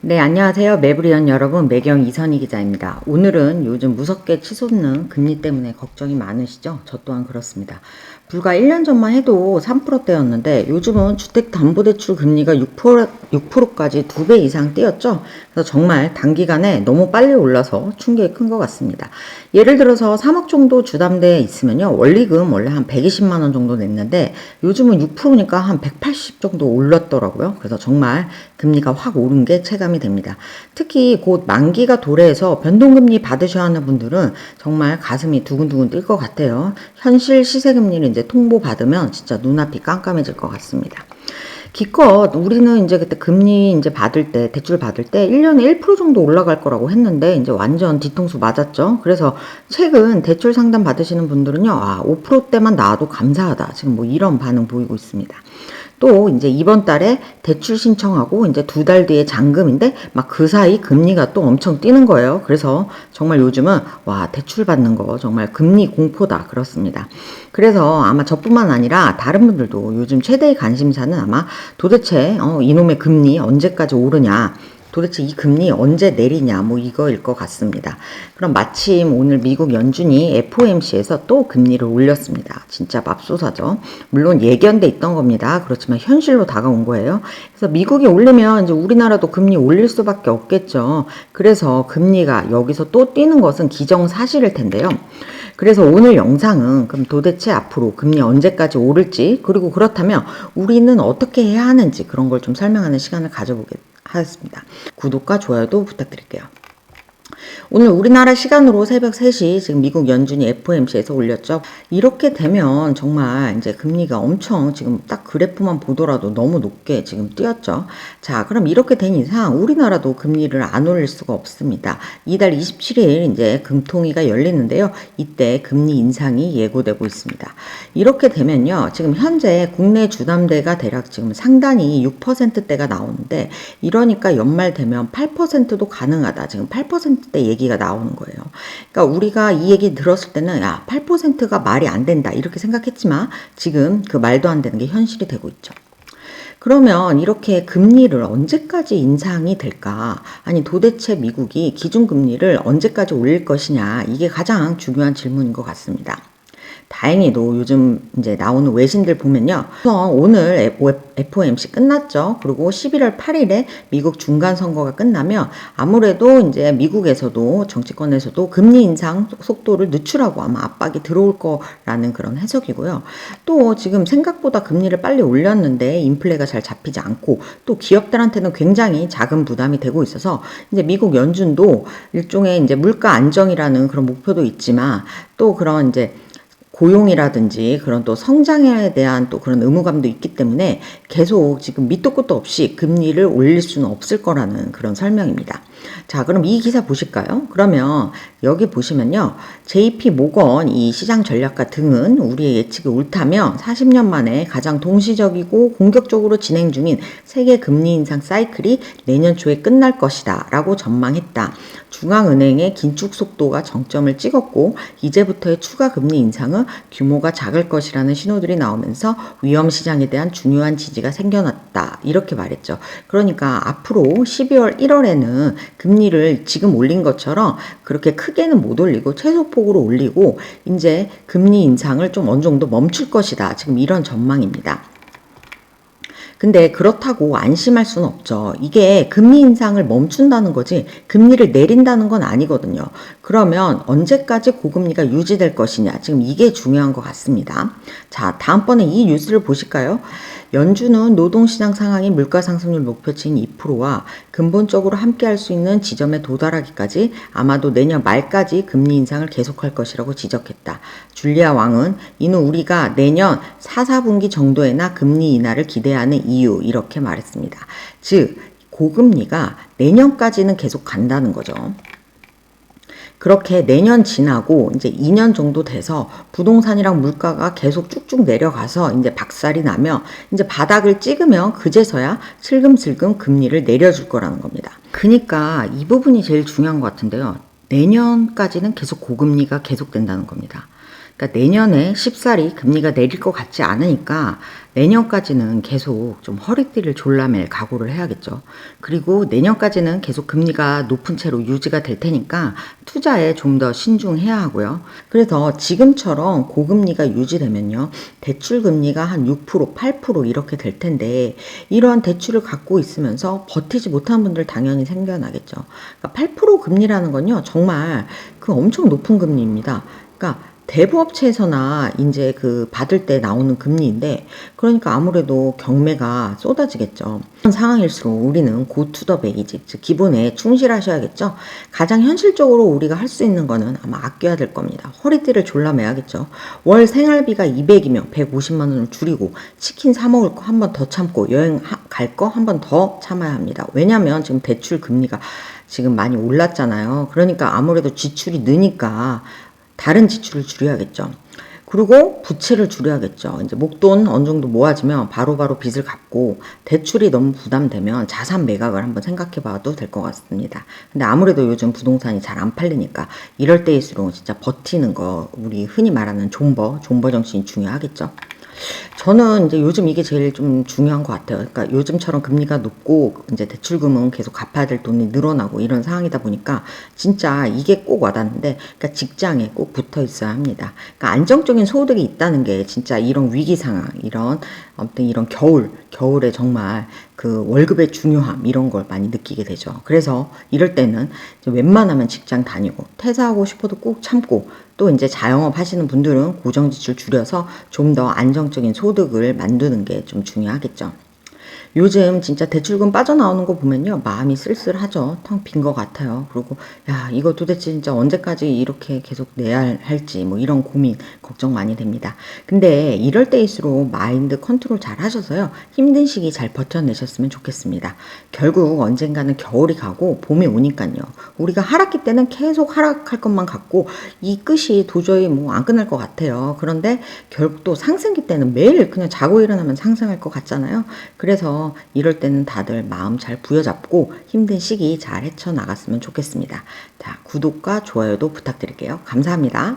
네, 안녕하세요. 매브리언 여러분, 매경 이선희 기자입니다. 오늘은 요즘 무섭게 치솟는 금리 때문에 걱정이 많으시죠? 저 또한 그렇습니다. 불과 1년 전만 해도 3%대였는데 요즘은 주택담보대출 금리가 6%, 6%까지 2배 이상 뛰었죠? 그래서 정말 단기간에 너무 빨리 올라서 충격이 큰 것 같습니다. 예를 들어서 3억 정도 주담대에 있으면요. 원리금 원래 한 120만 원 정도 냈는데 요즘은 6%니까 한 180 정도 올랐더라고요. 그래서 정말 금리가 확 오른 게 체감이 됩니다. 특히 곧 만기가 도래해서 변동금리 받으셔야 하는 분들은 정말 가슴이 두근두근 뛸 것 같아요. 현실 시세금리를 이제 통보 받으면 진짜 눈앞이 깜깜해질 것 같습니다. 기껏 우리는 이제 그때 금리 이제 받을 때, 대출 받을 때 1년에 1% 정도 올라갈 거라고 했는데 이제 완전 뒤통수 맞았죠. 그래서 최근 대출 상담 받으시는 분들은요, 아, 5%대만 나와도 감사하다. 지금 뭐 이런 반응 보이고 있습니다. 또 이제 이번 달에 대출 신청하고 이제 두 달 뒤에 잔금인데 막 그 사이 금리가 또 엄청 뛰는 거예요. 그래서 정말 요즘은 와 대출 받는 거 정말 금리 공포다 그렇습니다. 그래서 아마 저뿐만 아니라 다른 분들도 요즘 최대의 관심사는 아마 도대체 어, 이놈의 금리 언제까지 오르냐 도대체 이 금리 언제 내리냐 뭐 이거일 것 같습니다. 그럼 마침 오늘 미국 연준이 FOMC에서 또 금리를 올렸습니다. 진짜 맙소사죠. 물론 예견돼 있던 겁니다. 그렇지만 현실로 다가온 거예요. 그래서 미국이 올리면 이제 우리나라도 금리 올릴 수밖에 없겠죠. 그래서 금리가 여기서 또 뛰는 것은 기정사실일 텐데요. 그래서 오늘 영상은 그럼 도대체 앞으로 금리 언제까지 오를지 그리고 그렇다면 우리는 어떻게 해야 하는지 그런 걸 좀 설명하는 시간을 가져보겠습니다. 하겠습니다. 구독과 좋아요도 부탁드릴게요. 오늘 우리나라 시간으로 새벽 3시 지금 미국 연준이 FOMC에서 올렸죠. 이렇게 되면 정말 이제 금리가 엄청 지금 딱 그래프만 보더라도 너무 높게 지금 뛰었죠. 자, 그럼 이렇게 된 이상 우리나라도 금리를 안 올릴 수가 없습니다. 이달 27일 이제 금통위가 열리는데요. 이때 금리 인상이 예고되고 있습니다. 이렇게 되면요. 지금 현재 국내 주담대가 대략 지금 상단이 6%대가 나오는데 이러니까 연말 되면 8%도 가능하다. 지금 8%대 얘기가 나오는 거예요. 그러니까 우리가 이 얘기 들었을 때는 야, 8%가 말이 안 된다. 이렇게 생각했지만 지금 그 말도 안 되는 게 현실이 되고 있죠. 그러면 이렇게 금리를 언제까지 인상이 될까? 아니 도대체 미국이 기준금리를 언제까지 올릴 것이냐? 이게 가장 중요한 질문인 것 같습니다. 다행히도 요즘 이제 나오는 외신들 보면요. 오늘 FOMC 끝났죠. 그리고 11월 8일에 미국 중간 선거가 끝나면 아무래도 이제 미국에서도 정치권에서도 금리 인상 속도를 늦추라고 아마 압박이 들어올 거라는 그런 해석이고요. 또 지금 생각보다 금리를 빨리 올렸는데 인플레가 잘 잡히지 않고 또 기업들한테는 굉장히 작은 부담이 되고 있어서 이제 미국 연준도 일종의 이제 물가 안정이라는 그런 목표도 있지만 또 그런 이제 고용이라든지 그런 또 성장에 대한 또 그런 의무감도 있기 때문에 계속 지금 밑도 끝도 없이 금리를 올릴 수는 없을 거라는 그런 설명입니다. 자, 그럼 이 기사 보실까요? 그러면 여기 보시면요. JP 모건 이 시장 전략가 등은 우리의 예측이 옳다면 40년 만에 가장 동시적이고 공격적으로 진행 중인 세계 금리 인상 사이클이 내년 초에 끝날 것이다 라고 전망했다. 중앙은행의 긴축 속도가 정점을 찍었고 이제부터의 추가 금리 인상은 규모가 작을 것이라는 신호들이 나오면서 위험 시장에 대한 중요한 지지가 생겨났다. 이렇게 말했죠. 그러니까 앞으로 12월 1월에는 금리를 지금 올린 것처럼 그렇게 크게는 못 올리고 최소폭으로 올리고 이제 금리 인상을 좀 어느 정도 멈출 것이다. 지금 이런 전망입니다. 근데 그렇다고 안심할 수는 없죠. 이게 금리 인상을 멈춘다는 거지 금리를 내린다는 건 아니거든요. 그러면 언제까지 고금리가 유지될 것이냐. 지금 이게 중요한 것 같습니다. 자, 다음번에 이 뉴스를 보실까요? 연준은 노동시장 상황이 물가 상승률 목표치인 2%와 근본적으로 함께할 수 있는 지점에 도달하기까지 아마도 내년 말까지 금리 인상을 계속할 것이라고 지적했다. 줄리아 왕은 이는 우리가 내년 4, 4분기 정도에나 금리 인하를 기대하는 이유 이렇게 말했습니다. 즉 고금리가 내년까지는 계속 간다는 거죠. 그렇게 내년 지나고 이제 2년 정도 돼서 부동산이랑 물가가 계속 쭉쭉 내려가서 이제 박살이 나면 이제 바닥을 찍으면 그제서야 슬금슬금 금리를 내려줄 거라는 겁니다. 그러니까 이 부분이 제일 중요한 것 같은데요. 내년까지는 계속 고금리가 계속된다는 겁니다. 그러니까 내년에 쉽사리 금리가 내릴 것 같지 않으니까 내년까지는 계속 좀 허리띠를 졸라맬 각오를 해야겠죠. 그리고 내년까지는 계속 금리가 높은 채로 유지가 될 테니까 투자에 좀 더 신중해야 하고요. 그래서 지금처럼 고금리가 유지되면요. 대출 금리가 한 6%, 8% 이렇게 될 텐데 이러한 대출을 갖고 있으면서 버티지 못한 분들 당연히 생겨나겠죠. 그러니까 8% 금리라는 건요. 정말 그 엄청 높은 금리입니다. 그러니까 대부업체에서나 이제 그 받을 때 나오는 금리인데 그러니까 아무래도 경매가 쏟아지겠죠. 이런 상황일수록 우리는 고투더 베이직, 즉 기본에 충실하셔야겠죠. 가장 현실적으로 우리가 할 수 있는 거는 아마 아껴야 될 겁니다. 허리띠를 졸라매야겠죠. 월 생활비가 200이면 150만 원을 줄이고 치킨 사 먹을 거 한 번 더 참고 여행 갈 거 한 번 더 참아야 합니다. 왜냐하면 지금 대출 금리가 지금 많이 올랐잖아요. 그러니까 아무래도 지출이 느니까 다른 지출을 줄여야겠죠. 그리고 부채를 줄여야겠죠. 이제 목돈 어느 정도 모아지면 바로 바로 빚을 갚고 대출이 너무 부담되면 자산 매각을 한번 생각해 봐도 될 것 같습니다. 근데 아무래도 요즘 부동산이 잘 안 팔리니까 이럴 때일수록 진짜 버티는 거 우리 흔히 말하는 존버, 존버 정신이 중요하겠죠. 저는 이제 요즘 이게 제일 좀 중요한 것 같아요. 그러니까 요즘처럼 금리가 높고 이제 대출금은 계속 갚아야 될 돈이 늘어나고 이런 상황이다 보니까 진짜 이게 꼭 와닿는데 그러니까 직장에 꼭 붙어 있어야 합니다. 그러니까 안정적인 소득이 있다는 게 진짜 이런 위기 상황, 이런 아무튼 이런 겨울, 겨울에 정말 그 월급의 중요함 이런 걸 많이 느끼게 되죠. 그래서 이럴 때는 웬만하면 직장 다니고 퇴사하고 싶어도 꼭 참고 또 이제 자영업 하시는 분들은 고정 지출 줄여서 좀 더 안정적인 소득을 만드는 게 좀 중요하겠죠. 요즘 진짜 대출금 빠져나오는 거 보면요. 마음이 쓸쓸하죠. 텅 빈 것 같아요. 그리고 야, 이거 도대체 진짜 언제까지 이렇게 계속 내야 할지 뭐 이런 고민, 걱정 많이 됩니다. 근데 이럴 때일수록 마인드 컨트롤 잘 하셔서요. 힘든 시기 잘 버텨내셨으면 좋겠습니다. 결국 언젠가는 겨울이 가고 봄이 오니까요. 우리가 하락기 때는 계속 하락할 것만 같고 이 끝이 도저히 뭐 안 끝날 것 같아요. 그런데 결국 또 상승기 때는 매일 그냥 자고 일어나면 상승할 것 같잖아요. 그래서 이럴 때는 다들 마음 잘 부여잡고 힘든 시기 잘 헤쳐나갔으면 좋겠습니다. 자, 구독과 좋아요도 부탁드릴게요. 감사합니다.